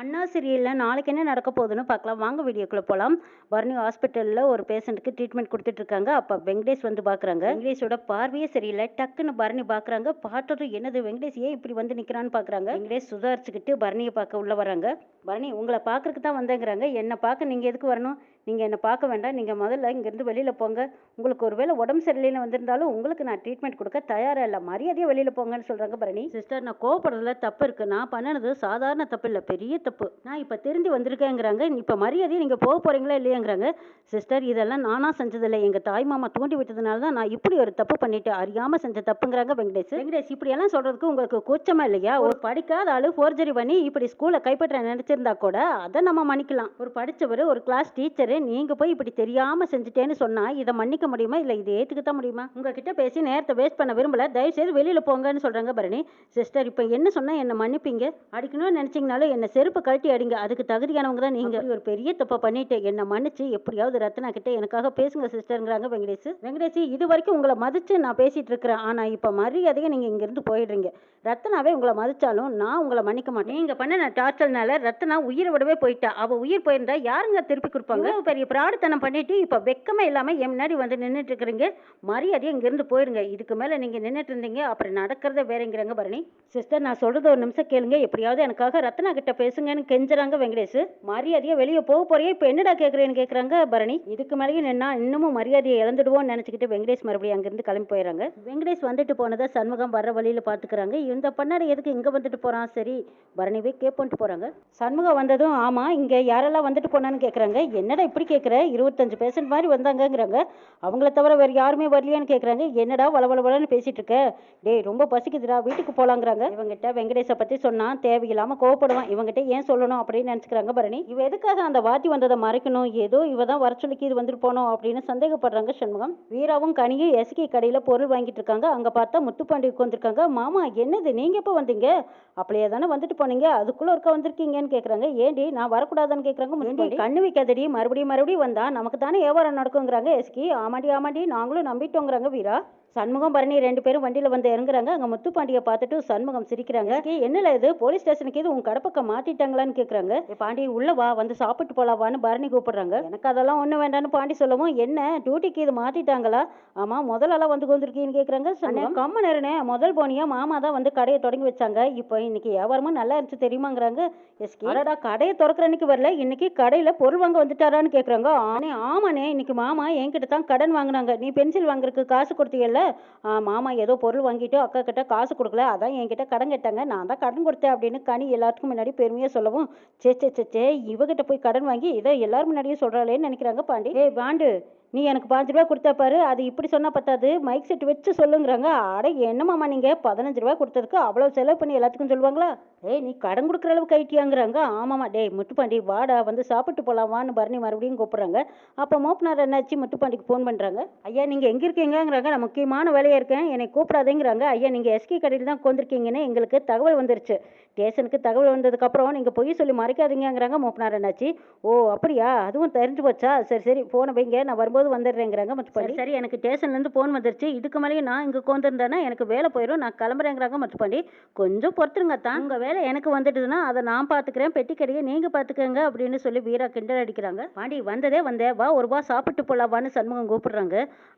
அண்ணா சீரியலில் நாளைக்கு என்ன நடக்க போகுதுன்னு பார்க்கலாம். வாங்க வீடியோக்குள்ளே போகலாம் பரணி ஹாஸ்பிட்டலில் ஒரு பேஷண்ட்டுக்கு ட்ரீட்மெண்ட் கொடுத்துட்டு இருக்காங்க. அப்போ வெங்கடேஷ் வந்து பார்க்குறாங்க வெங்கடேஷோட பார்வையே சரியில்லை. டக்குன்னு பரணி பார்க்குறாங்க பார்த்ததும் என்னது வெங்கடேஷ் ஏன் இப்படி வந்து நிற்கிறான்னு பார்க்குறாங்க வெங்கடேஷ் சுதாரிச்சுக்கிட்டு பரணியை பார்க்க உள்ளே வராங்க பரணி உங்களை பார்க்கறதுக்கு தான் வந்தேங்கிறாங்க. என்னை பார்க்க நீங்கள் எதுக்கு வரணும்? நீங்கள் என்னை பார்க்க வேண்டாம். நீங்கள் முதல்ல இங்கேருந்து வெளியில் போங்க. உங்களுக்கு ஒருவேளை உடம்பு சரியில்லைன்னு வந்திருந்தாலும் உங்களுக்கு நான் ட்ரீட்மெண்ட் கொடுக்க தயாராக இல்லை. மரியாதையாக வெளியில் போங்கன்னு சொல்கிறாங்க பரணி. சிஸ்டர் நான் கோவப்படுறதுல தப்பு இருக்குது நான் பண்ணினது சாதாரண தப்பு இல்லை. பெரிய தப்பு. நான் இப்போ திருந்தி வந்திருக்கேங்கிறாங்க. இப்போ மரியாதையை நீங்கள் போக போகிறீங்களா இல்லையாங்கிறாங்க. சிஸ்டர் இதெல்லாம் நானாக செஞ்சதில்லை. எங்கள் தாய் மாமா தூண்டி விட்டதுனால தான் நான் இப்படி ஒரு தப்பு பண்ணிவிட்டு அறியாமல் செஞ்ச தப்புங்கிறாங்க வெங்கடேஷ். வெங்கடேஷ் இப்படியெல்லாம் சொல்கிறதுக்கு உங்களுக்கு கூச்சமா இல்லையா? ஒரு படிக்காத ஆளு ஃபோர்ஜரி பண்ணி இப்படி ஸ்கூலை கைப்பற்ற நினச்சிருந்தா கூட அதை நம்ம மன்னிக்கலாம். ஒரு படித்தவர் ஒரு கிளாஸ் டீச்சரு நீங்கள் போய் இப்படி தெரியாமல் செஞ்சுட்டேன்னு சொன்னால் இதை மன்னிக்க முடியுமா? இல்லை இதை ஏற்றுக்கத்தான் முடியுமா? உங்ககிட்ட பேசி நேரத்தை வேஸ்ட் பண்ண விரும்பல. தயவுசெய்து வெளியில் போங்கன்னு சொல்கிறாங்க பரணி. சிஸ்டர் இப்போ என்ன சொன்னால் என்னை மன்னிப்பீங்க? அடிக்கணும்னு நினச்சிங்கனாலும் என்னை செருப்பு கழட்டி அடிங்க. அதுக்கு தகுதியானவங்க தான் நீங்கள் ஒரு பெரிய தப்பை பண்ணிட்டு என்னை மன்னிச்சு எப்படியாவது ரத்னா கிட்ட எனக்காக பேசுங்க சிஸ்டருங்கிறாங்க வெங்கடேஷ். வெங்கடேஷ் இது வரைக்கும் உங்களை மதிச்சு நான் பேசிட்டு இருக்கிறேன். ஆனால் இப்போ மரியாதையை நீங்கள் இங்கேருந்து போயிடுறீங்க. ரத்னாவே உங்களை மதிச்சாலும் நான் உங்களை மன்னிக்க மாட்டேன். நீங்கள் பண்ண டார்ச்சர்னால ரத்னா உயிரை விடவே போயிட்டா. அவள் உயிர் போயிருந்தா யாருங்க திருப்பி கொடுப்பாங்க? பெரிய பிராடுத்தனம் பண்ணிவிட்டு இப்போ வெக்கமே இல்லாமல் என் முன்னாடி வந்து நின்றுட்டு இருக்கிறீங்க மரியாதையை இங்கேருந்து போயிடுங்க இதுக்கு மேலே நீங்கள் நின்றுட்டு இருந்தீங்க அப்புறம் நடக்கிறத வேறங்கிறாங்க பரணி. சிஸ்டர் நான் சொல்கிறது ஒரு நிமிஷம் கேளுங்க. எப்படியாவது எனக்காக ரத்னா கிட்ட பேசுங்கன்னு கெஞ்சுறாங்க வெங்கடேஷ். மரியாதையை வெளியே போக போறியே? இப்போ என்னடா கேட்குறேன்னு கேட்குறாங்க பரணி. இதுக்கு மேலேயும் நின்னா இன்னமும் மரியாதையை இழந்துடுவோம்னு நினச்சிக்கிட்டு வெங்கடேஷ் மறுபடியும் அங்கேருந்து கிளம்பி போயிடுறாங்க வெங்கடேஷ் வந்துட்டு போனதை சண்முகம் வர வழியில் பார்த்துக்கிறாங்க இந்த பண்ணாடி எதுக்கு இங்கே வந்துட்டு போகிறான் சரி பரணிவே கேப்போன்ட்டு போகிறாங்க சண்முகம் வந்ததும் ஆமாம் இங்கே யாரெல்லாம் வந்துட்டு போனான்னு கேட்குறாங்க என்னடா இப்போ இப்படி கேட்குற இருபத்தஞ்சு பேஷண்ட் மாதிரி வந்தாங்கங்கிறாங்க. அவங்கள தவிர வேறு யாருமே வரலையான்னு கேட்குறாங்க என்னடா வளவளவளன்னு பேசிட்டு இருக்க? டேய் ரொம்ப பசிக்குதுடா. வீட்டுக்கு போலாங்கிறாங்க. இவங்கிட்ட வெங்கடேஷை பற்றி சொன்னால் தேவையில்லாமல் கோவப்படுவான். இவங்கிட்ட ஏன் சொல்லணும் அப்படின்னு நினச்சிக்கிறாங்க பரணி. இவ எதுக்காக அந்த வாத்தி வந்ததை மறைக்கணும்? ஏதோ இவ தான் வர சொல்லிக்கு இது வந்துட்டு போனோம் அப்படின்னு சந்தேகப்படுறாங்க சண்முகம். வீராவும் கனியும் எஸ்கி கடையில் பொருள் வாங்கிட்டு இருக்காங்க. அங்கே பார்த்தா முத்துப்பாண்டி உட்காந்துருக்காங்க மாமா என்னது? நீங்கள் எப்போ வந்தீங்க? அப்படியே தானே வந்துட்டு போனீங்க. அதுக்குள்ளே ஒருக்கா வந்திருக்கீங்கன்னு கேட்குறாங்க ஏண்டி நான் வரக்கூடாதுன்னு கேட்குறாங்க கண்ணு வைக்காதடி. மறுபடியும் மறுபடியும் வந்தா நமக்கு தானே வியாபாரம் நடக்குங்கிறாங்க எஸ்கி? ஆமாடி ஆமாடி நாங்களும் நம்பிட்டோங்கிறாங்க வீரா. சண்முகம் பரணி ரெண்டு பேரும் வண்டியில் வந்து இறங்குறாங்க. அங்கே முத்துப்பாண்டியை பார்த்துட்டு சண்முகம் சிரிக்கிறாங்க. "ஏய், என்னல இது? போலீஸ் ஸ்டேஷனுக்கு இது உன் கடப்பக்கம் மாத்திட்டாங்களான்னு கேட்குறாங்க பாண்டி உள்ள வா. வந்து சாப்பிட்டு போலாவான்னு பரணி கூப்பிடுறாங்க. எனக்கு அதெல்லாம் ஒன்றும் வேண்டாம்னு பாண்டி சொல்லவும். என்ன? டியூட்டிக்கு இது மாத்திட்டாங்களா? ஆமாம் முதலெல்லாம் வந்து கொண்டிருக்கீங்கன்னு கேட்குறாங்க சண்முகம். கம்ம நேரனே முதல் போனியா? மாமா தான் வந்து கடையை தொடங்கி வச்சாங்க. இப்போ இன்னைக்கு வியாபாரமும் நல்லா இருந்துச்சு தெரியுமாங்கிறாங்க. எஸ்கி. அடடா கடையை திறக்கிற அன்னைக்கு வரல. இன்னைக்கு கடையில் பொருள் வாங்க வந்துட்டாரான்னு கேட்குறாங்க ஆனே ஆமாண்ணே. இன்னைக்கு மாமா என்கிட்ட தான் கடன் வாங்கினாங்க. நீ பென்சில் வாங்குறதுக்கு காசு கொடுத்தீங்கல்ல ஆ, மாமா ஏதோ பொருள் வாங்கிட்டு அக்கா கிட்ட காசு கொடுக்கல. அதான் என்கிட்ட கடன் கேட்டாங்க. நான் தான் கடன் கொடுத்தேன் அப்படின்னு கனி எல்லாத்துக்கும் முன்னாடி பெருமையாக சொல்லவும் சே சே சே சே இவகிட்ட போய் கடன் வாங்கி இதை எல்லாரும் முன்னாடியே சொல்கிறாளேன்னு நினைக்கிறாங்க பாண்டி. ஏய் பாண்டு நீ எனக்கு பாஞ்சு ரூபா கொடுத்தா பாரு அது இப்படி சொன்னால் பத்தாது. மைக் செட் வச்சு சொல்லுங்கிறாங்க. அட என்னமாம்மா நீங்கள் பதினஞ்சு ரூபா கொடுத்ததுக்கு அவ்வளோ செலவு பண்ணி எல்லாத்துக்கும் சொல்லுவாங்களா? ஏய் நீ கடன் கொடுக்குற அளவுக்கு ஐட்டியாங்கிறாங்க ஆமாம்மா. டேய் முட்டுப்பாண்டி வாடா வந்து சாப்பிட்டு போகலாம் வான்னு பரணி மறுபடியும் கூப்பிட்றாங்க. அப்போ மோப்பனார் என்னாச்சு முட்டுப்பாண்டிக்கு ஃபோன் பண்ணுறாங்க ஐயா நீங்கள் எங்கே இருக்கீங்கங்கிறாங்க? நான் முக்கியமான வேலையாக இருக்கேன். என்னை கூப்பிடாதேங்கிறாங்க. ஐயா நீங்கள் எஸ்கே கடையில் தான் கொண்டிருக்கீங்கன்னு எங்களுக்கு தகவல் வந்துருச்சு. ஸ்டேஷனுக்கு தகவல் வந்ததுக்கப்புறம் நீங்கள் பொய் சொல்லி மறைக்காதீங்கங்கிறாங்க மோப்பனார் என்னாச்சு ஓ அப்படியா? அதுவும் தெரிஞ்சு போச்சா? சரி சரி ஃபோனை வைங்க. நான் வரும்போது வந்துடுறேங்கிறாங்க முத்துப்பாண்டி. சரி எனக்கு ஸ்டேஷன்லேருந்து ஃபோன் வந்துருச்சு. இதுக்கு மேலேயும் நான் இங்கே உட்காந்துருந்தேன்னா எனக்கு வேலை போயிடும் நான் கிளம்புறேங்கிறாங்க முத்துப்பாண்டி. கொஞ்சம் பொறுத்துருங்க தான் உங்கள் வேலை எனக்கு வந்துட்டுதுன்னா அதை நான் பார்த்துக்கிறேன் பெட்டி கடையை நீங்கள் பார்த்துக்கங்க அப்படின்னு சொல்லி வீரா கிண்டல் அடிக்கிறாங்க. பாண்டி வந்ததே வந்தே வா ஒரு ரூபா சாப்பிட்டு போலாவான்னு சண்முகம் கூப்பிடுறாங்க.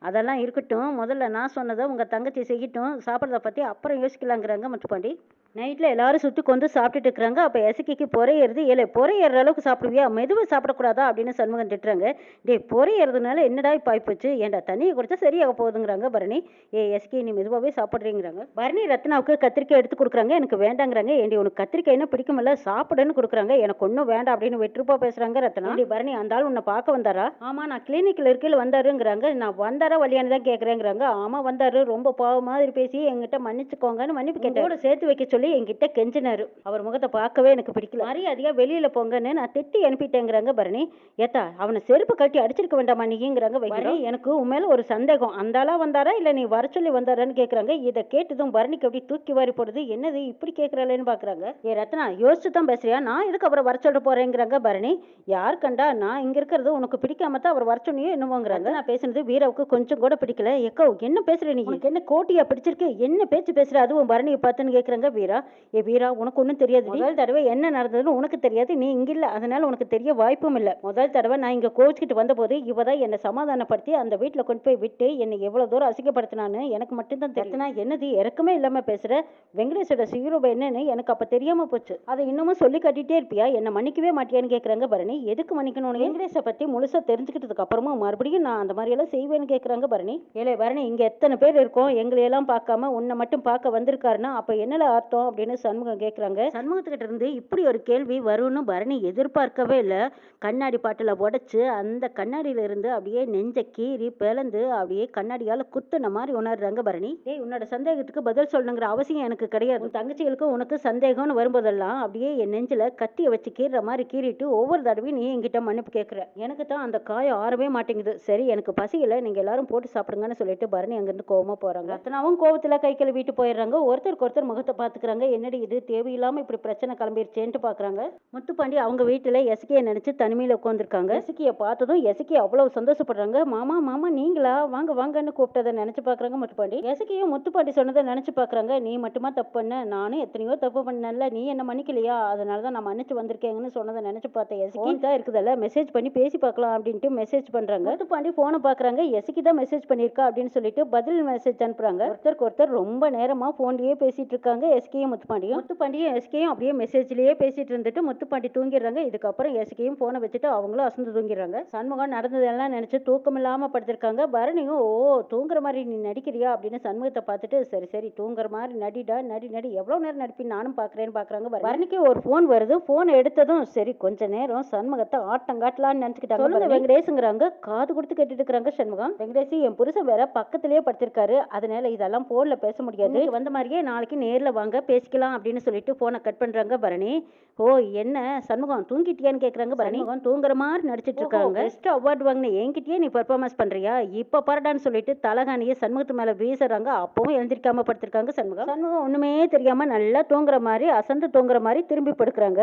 அதெல்லாம் இருக்கட்டும் முதல்ல நான் சொன்னதை உங்கள் தங்கச்சி செய்யட்டும் சாப்பிட்றத பற்றி அப்புறம் யோசிக்கலாங்கிறாங்க முத்துப்பாண்டி. நைட்டில் எல்லாரும் சுற்றி கொண்டு சாப்பிட்டுட்டு இருக்கிறாங்க. அப்போ எசக்கிக்கு பொறையறது. ஏழை பொறையற அளவுக்கு சாப்பிடுவியா? மெதுவாக சாப்பிடக்கூடாதா அப்படின்னு சண்முகம் திட்டுறாங்க. டேய் பொறையறதுனால என்னடா இப்போ ஆயிப்போச்சு? ஏன்டா தண்ணியை குடிச்சா சரியாக போகுதுங்கிறாங்க பரணி. ஏ எஸ்கி நீ மெதுவாகவே சாப்பிட்றீங்கிறாங்க. பரணி ரத்னாவுக்கு கத்திரிக்காய் எடுத்து கொடுக்குறாங்க. எனக்கு வேண்டாங்கிறாங்க. ஏண்டி உனக்கு கத்திரிக்காய் என்ன பிடிக்குமில்ல? சாப்பிடுன்னு கொடுக்குறாங்க. எனக்கு ஒன்றும் வேண்டாம் அப்படின்னு வெற்றுப்பா பேசுகிறாங்க ரத்னா. ஏண்டி பரணி அந்த ஆள் உன்னை பார்க்க வந்தாரா? ஆமாம் நான் கிளினிக்கில் இருக்கையில் வந்தாருங்கிறாங்க. நான் வந்தாரா வழியானு தான் கேட்குறேங்கிறாங்க ஆமாம் வந்தாரு. ரொம்ப பாவ மாதிரி பேசி என்கிட்ட மன்னிச்சுக்கோங்கன்னு மன்னிப்பு கேட்டோட சேர்த்து வைக்க சொல்லி என்கிட்ட கெஞ்சினாரு. அவர் முகத்தை பார்க்கவே எனக்கு பிடிக்கல. மரியாதையா வெளியில போங்கன்னு நான் திட்டி அனுப்பிட்டேங்கிறாங்க பரணி. ஏத்தா அவனை செருப்பு கட்டி அடிச்சிருக்க வேண்டாமா நீங்கிறாங்க பரணி எனக்கு உன் மேல ஒரு சந்தேகம். அந்த ஆளா வந்தாரா இல்ல நீ வர சொல்லி வந்தாரான்னு கேக்குறாங்க. இதை கேட்டதும் பரணிக்கு அப்படி தூக்கி வாரி போடுது. என்னது இப்படி கேக்குறாளேன்னு பாக்குறாங்க. ஏ ரத்னா யோசிச்சு தான் பேசுறியா? நான் எதுக்கு அப்புறம் வர சொல்ல போறேங்கிறாங்க பரணி. யார் கண்டா? நான் இங்க இருக்கிறது உனக்கு பிடிக்காம தான் அவர் வர சொன்னியோ என்னமோங்கிறாங்க. நான் பேசுனது வீராவுக்கு கொஞ்சம் கூட பிடிக்கல. எக்கோ என்ன பேசுற நீ? என்ன கோட்டியா பிடிச்சிருக்கு? என்ன பேச்சு பேசுற? அதுவும் பரணியை பார்த்துன்னு கேக்குறாங்க வீரா. வீரா ஏ வீரா உனக்கு ஒன்றும் தெரியாது. முதல் தடவை என்ன நடந்ததுன்னு உனக்கு தெரியாது. நீ இங்க இல்ல. அதனால உனக்கு தெரிய வாய்ப்பும் இல்லை. முதல் தடவை நான் இங்க கோவிச்சுக்கிட்டு வந்தபோது இவ தான் என்னை சமாதானப்படுத்தி அந்த வீட்டில் கொண்டு போய் விட்டு என்னை எவ்வளவு தூரம் அசிங்கப்படுத்தினான்னு எனக்கு மட்டும்தான் தெரியும். நான் என்னது? இறக்கமே இல்லாம பேசுற? வெங்கடேஷோட சீரோபா என்னன்னு எனக்கு அப்ப தெரியாம போச்சு. அதை இன்னமும் சொல்லி கட்டிட்டே இருப்பியா? என்ன மன்னிக்கவே மாட்டியான்னு கேக்குறாங்க பரணி. எதுக்கு மன்னிக்கணும் உனக்கு? வெங்கடேஷை பத்தி முழுசா தெரிஞ்சுக்கிட்டதுக்கு அப்புறமும் மறுபடியும் நான் அந்த மாதிரி எல்லாம் செய்வேன்னு கேக்குறாங்க பரணி. ஏலே பரணி இங்க எத்தனை பேர் இருக்கோம்? எங்களை எல்லாம் பார்க்காம உன்னை மட்டும் பார்க்க வந்திருக்காருன்னா அப்ப என்னல அர்த்தம்? அப்படின்னு சண்முகம் கேக்குறாங்க. சண்முகத்துக்கிட்ட இருந்து இப்படி ஒரு கேள்வி வரும்னு பரணி எதிர்பார்க்கவே இல்ல. கண்ணாடி பாட்டில உடைச்சு அந்த கண்ணாடியில இருந்து அப்படியே நெஞ்ச கீறி பிளந்து அப்படியே கண்ணாடியால குத்துன மாதிரி உணர்றாங்க பரணி. ஏய் உன்னோட சந்தேகத்துக்கு பதில் சொல்லணுங்கிற அவசியம் எனக்கு கிடையாது. உன் தங்கச்சிகளுக்கு உனக்கு சந்தேகம்னு வரும்போதெல்லாம் அப்படியே என் நெஞ்சில கத்திய வச்சு கீறுற மாதிரி கீறிட்டு ஒவ்வொரு தடவையும் நீ என்கிட்ட மன்னிப்பு கேட்குற எனக்கு தான் அந்த காயம் ஆறவே மாட்டேங்குது. சரி எனக்கு பசியில நீங்க எல்லாரும் போட்டு சாப்பிடுங்கன்னு சொல்லிட்டு பரணி அங்கிருந்து கோவமா போறாங்க. ரத்னாவும் கோவத்துல கை கழுவிட்டு போயிடுறாங்க. ஒருத்தருக்கு ஒருத்தர் முகத்தை பாத்துக்கிறாங்க என்னடி இது? தேவையில்லாம இப்படி பிரச்சனை கிளம்பிருச்சேன்ட்டு பாக்குறாங்க முத்துப்பாண்டி அவங்க வீட்டுல எசக்கியை நினைச்சு தனிமையில உட்காந்துருக்காங்க எசக்கியை பார்த்ததும் எசக்கி அவ்வளவு சந்தோஷப்படுறாங்க. மாமா மாமா நீங்களா? வாங்க வாங்கன்னு கூப்பிட்டதை நினைச்சு பாக்குறாங்க முத்துப்பாண்டி. எசக்கியும் முத்துப்பாண்டி சொன்னதை நினைச்சு பாக்குறாங்க நீ மட்டுமா தப்பு பண்ண? நானும் எத்தனையோ தப்பு பண்ணல நீ என்ன மன்னிக்கலையா? அதனால தான் நான் மன்னிச்சு வந்திருக்கேங்கன்னு சொன்னதை நினைச்சு பார்த்தேன் எசக்கி தான் இருக்குதல்ல? மெசேஜ் பண்ணி பேசி பார்க்கலாம் அப்படின்ட்டு மெசேஜ் பண்றாங்க. முத்துப்பாண்டி போனை பாக்குறாங்க எசக்கி தான் மெசேஜ் பண்ணியிருக்கா? அப்படின்னு சொல்லிட்டு பதில் மெசேஜ் அனுப்புறாங்க. ஒருத்தருக்கு ஒருத்தர் ரொம்ப நேரமா போன்லயே பேசிட்டு இருக்காங்க. எஸ்கேயும் முத்துப்பாண்டியும் முத்துப்பாண்டியும் எஸ்கேயும் அப்படியே மெசேஜ்லயே பேசிட்டு இருந்துட்டு முத்துப்பாண்டி தூங்கிடுறாங்க. இதுக்கப்புறம் எஸ்கேயும் போனை வச்சுட்டு அவங்களும் அசந்து தூங்கிடுறாங்க. சண்முகம் நடந்ததெல்லாம் நினைச்சு தூக்கம் இல்லாம படுத்திருக்காங்க. பரணியும் ஓ தூங்குற மாதிரி நீ நடிக்கிறியா? அப்படின்னு சண்முகத்தை பார்த்துட்டு சரி சரி தூங்குற மாதிரி நடிடா நடி நடி. எவ்வளவு நேரம் நடிப்பின்னு நானும் பாக்குறேன்னு பாக்குறாங்க பரணிக்கு ஒரு ஃபோன் வருது. ஃபோன் எடுத்ததும் சரி கொஞ்ச நேரம் சண்முகத்தை ஆட்டம் காட்டலாம்னு நினைச்சுக்கிட்டாங்க சொல்லுங்க வெங்கடேஷுங்கிறாங்க. காது கொடுத்து கேட்டுட்டு இருக்காங்க சண்முகம். வெங்கடேஷ் என் புருஷன் வேற பக்கத்திலேயே படுத்திருக்காரு. அதனால இதெல்லாம் போன்ல பேச முடியாது. வந்த மாதிரியே நாளைக்கு நேர்ல வாங்க. பேசிக்கலாம் அப்படின்னு சொல்லிட்டு போனை கட் பண்றாங்க பரணி. ஓ என்ன? சண்முகம் தூங்கிட்டியான்னு கேக்குறாங்க பரணி. சண்முகம். தூங்குற மாதிரி நடிச்சிட்டு இருக்காங்க. பெஸ்ட் அவார்டு வாங்கின என்கிட்டயே நீ பெர்ஃபார்மன்ஸ் பண்றியா? இப்ப பரடான்னு சொல்லிட்டு தலகாணியை சண்முகத்து மேல வீசுறாங்க. அப்பவும் எழுந்திருக்காம படுத்திருக்காங்க சண்முகம். சண்முகம் ஒண்ணுமே தெரியாம நல்லா தூங்குற மாதிரி அசந்து தூங்குற மாதிரி திரும்பி படுக்கிறாங்க.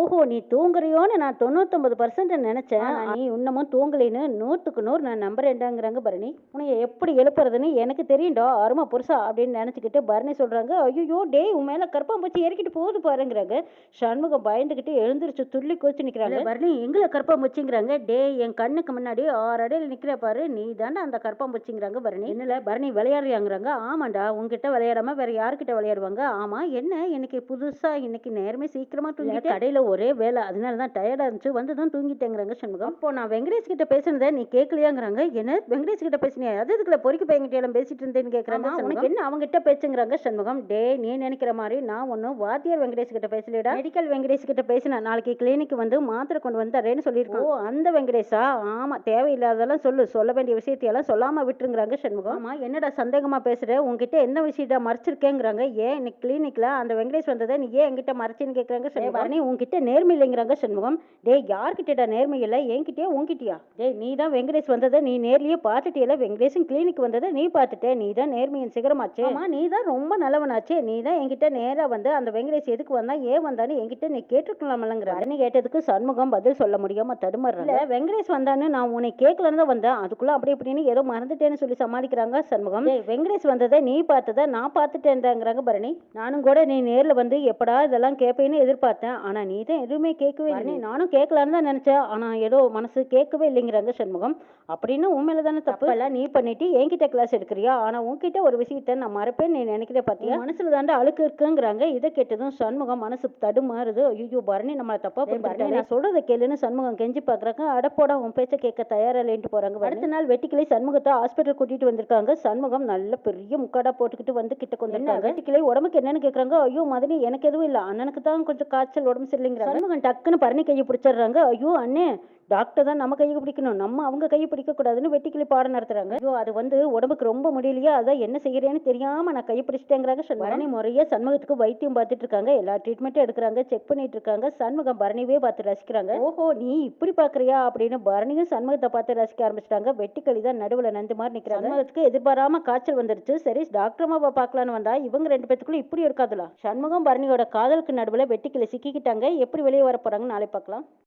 ஓஹோ நீ தூங்குறியோன்னு நான் தொண்ணூத்தொன்பது பர்சன்ட் நினைச்சேன். நீ இன்னமும் தூங்கலைன்னு நூற்றுக்கு நூறு நான் நம்புறேன்டாங்கிறாங்க பரணி. உன்னை எப்படி எழுப்புறதுன்னு எனக்கு தெரியும்டா. அருமை புருஷா அப்படின்னு நினைச்சுக்கிட்டு பரணி சொல்றாங்க. ஐயோ டேய் உன் மேல கருப்பாம்பூச்சி ஏறிக்கிட்டு போகுது பாருங்கிறாங்க. சண்முகம் பயந்துகிட்டு எழுந்திருச்சு துள்ளி கோச்சு நிக்கிறாங்க. பரணி எங்களை கருப்பாம்பூச்சிங்கிறாங்க டேய் என் கண்ணுக்கு முன்னாடி ஆறு அடையில நிக்கிற பாரு. நீ தாண்டா அந்த கருப்பாம்பூச்சிங்கிறாங்க பரணி. என்னல பரணி விளையாடுறாங்கிறாங்க ஆமாண்டா உன்கிட்ட விளையாடாம வேற யார்கிட்ட விளையாடுவாங்க? ஆமா என்ன? இன்னைக்கு புதுசா இன்னைக்கு நேரமே சீக்கிரமா தூங்கிட்டு கடையில ஒரே வேலை. அதனால தான் டயர்டா இருந்துச்சு. வந்ததும் தூங்கிட்டேங்கிறாங்க சண்முகம். அப்போ நான் வெங்கடேஷ் கிட்ட பேசுனதை நீ கேட்கலையாங்கிறாங்க. என்ன? வெங்கடேஷ் கிட்ட பேசினியா? அது இதுக்குள்ள பொறுக்கி பையன்கிட்ட எல்லாம் பேசிட்டு இருந்தேன்னு கேக்குறாங்க உனக்கு என்ன அவங்க கிட்ட பேசுங்கிறாங்க சண்முகம். டே நீ நினைக்கிற? மாதிரி நான் ஒன்னும் வாத்தியார் வெங்கடேஷ் கிட்ட பேசலடா மெடிக்கல் வெங்கடேஷ் கிட்ட பேசினேன் நாளைக்கு கிளினிக் வந்து மாத்திரை கொண்டு வந்து தரேன்னு சொல்லியிருக்கோம் ஓ அந்த வெங்கடேஷா? ஆமா தேவையில்லாததெல்லாம் சொல்லு. சொல்ல வேண்டிய விஷயத்தையெல்லாம் சொல்லாம விட்டுருங்கிறாங்க சண்முகம். ஆமா என்னடா சந்தேகமா பேசுற? உன்கிட்ட என்ன விஷயத்த மறைச்சிருக்கேங்கிறாங்க? ஏன் இன்னைக்கு கிளினிக்ல அந்த வெங்கடேஷ் வந்ததை நீ ஏன் என்கிட்ட மறைச்சின்னு கேக்குறாங்க சண்முகம். பரணி உன்கிட்ட நேர்மை இல்லைங்கிறாங்க சண்முகம். டேய் யார்கிட்டடா நேர்மை இல்லை? என்கிட்டயா உன்கிட்டயா? டேய் நீ தான் வெங்கடேஷ் வந்ததை நீ நேர்லயே பார்த்துட்டியல வெங்கடேஷன் கிளினிக் வந்ததை நீ பார்த்துட்ட. நீ தான் நேர்மையின் சிகரமாச்சு. ஆமா நீ தான் ரொம்ப நல்லவனாச்சே. நீ தான் என்கிட்ட நேரா வந்து அந்த வெங்கடேஷ் எதுக்கு வந்தா? ஏன் வந்தான்னு என்கிட்ட நீ கேட்டிருக்கலாமல்லங்கிற அரணி கேட்டதுக்கு சண்முகம் பதில் சொல்ல முடியாம தடுமாறுறாங்க. இல்ல. வெங்கடேஷ் வந்தான்னு நான் உன்னை கேட்கலன்னு தான் வந்தேன். அதுக்குள்ள அப்படி இப்படின்னு ஏதோ மறந்துட்டேன்னு சொல்லி சமாளிக்கிறாங்க சண்முகம். வெங்கடேஷ் வந்ததை நீ பார்த்ததை நான் பார்த்துட்டேன்டாங்கிறாங்க பரணி. நானும் கூட நீ நேர்ல வந்து எப்படா இதெல்லாம் கேட்பேன்னு எதிர்பார்த்தேன். ஆனா நீ தான் எதுவுமே கேட்கவே இல்லை நானும் கேட்கலான்னு தான் நினைச்சேன். ஆனா ஏதோ மனசு கேட்கவே இல்லைங்கிறாங்க சண்முகம். அப்படின்னு உன் மேல தானே தப்பு? எல்லாம் நீ பண்ணிட்டு என்கிட்ட கிளாஸ் எடுக்கிறியா? ஆனா உன்கிட்ட ஒரு விஷயத்த நான் மறப்பேன்னு நீ நினைக்கிற பாத்தியா? மனசுல தாண்டா அழுக்கு. இருக்குங்கிறாங்க. இதை கேட்டதும் சண்முகம் மனசு தடுமாறுது. ஐயோ பரணி நம்மள தப்பா பண்ணி நான் சொல்றதை கேளுன்னு சண்முகம் கெஞ்சி பாக்குறாங்க. அடப்போடா உன் பேச்ச கேட்க தயாரா இல்லைன்ட்டு போறாங்க அடுத்த நாள் வெட்டிக்கிளை சண்முகத்தை ஹாஸ்பிட்டல் கூட்டிட்டு வந்திருக்காங்க. சண்முகம் நல்ல பெரிய முக்காடா போட்டுக்கிட்டு வந்து கிட்ட கொண்டு வெட்டிக்கிளை உடம்புக்கு என்னன்னு கேக்குறாங்க. ஐயோ மதனி எனக்கு எதுவும் இல்ல. அண்ணனுக்கு தான் கொஞ்சம் காய்ச்சல் உடம்பு சரியில்லைங்கிறாங்க. சண்முகம் டக்குன்னு பரணி கையை பிடிச்சிடுறாங்க. ஐயோ அண்ணே டாக்டர் தான் நம்ம கையை பிடிக்கணும். நம்ம அவங்க கையை பிடிக்க கூடாதுன்னு வெட்டிக்கிளி பாடம் நடத்துறாங்க. ஐயோ அது வந்து உடம்புக்கு ரொம்ப முடியலையா? அதான் என்ன செய்யறேன்னு தெரியாம நான் கையை பிடிச்சிட்டேங்கிறாங்க. பரணி முறையே சண்முகத்துக்கு வைத்தியம் பார்த்துட்டு இருக்காங்க. எல்லா ட்ரீட்மெண்ட்டும் எடுக்கிறாங்க. செக் பண்ணிட்டு இருக்காங்க. சண்முகம் பரணிவே பார்த்து ரசிக்கிறாங்க. ஓஹோ நீ இப்படி பாக்குறியா அப்படின்னு பரணியும் சண்முகத்தை பார்த்து ரசிக்க ஆரம்பிச்சிட்டாங்க. வெட்டிக்களி தான் நடுவில் நந்து மாதிரி நிற்கிறாங்க சண்முகத்துக்கு எதிர்பாராம காய்ச்சல் வந்துருச்சு. சரி டாக்டர் அம்மாவை பார்க்கலான்னு வந்தா இவங்க ரெண்டு பேத்துக்குள்ள இப்படி இருக்காதுல? சண்முகம் பரணியோட காதலுக்கு நடுவில் வெட்டிக்கிளி சிக்கிக்கிட்டாங்க. எப்படி வெளியே வர போறாங்கன்னு நாளை பார்க்கலாம்.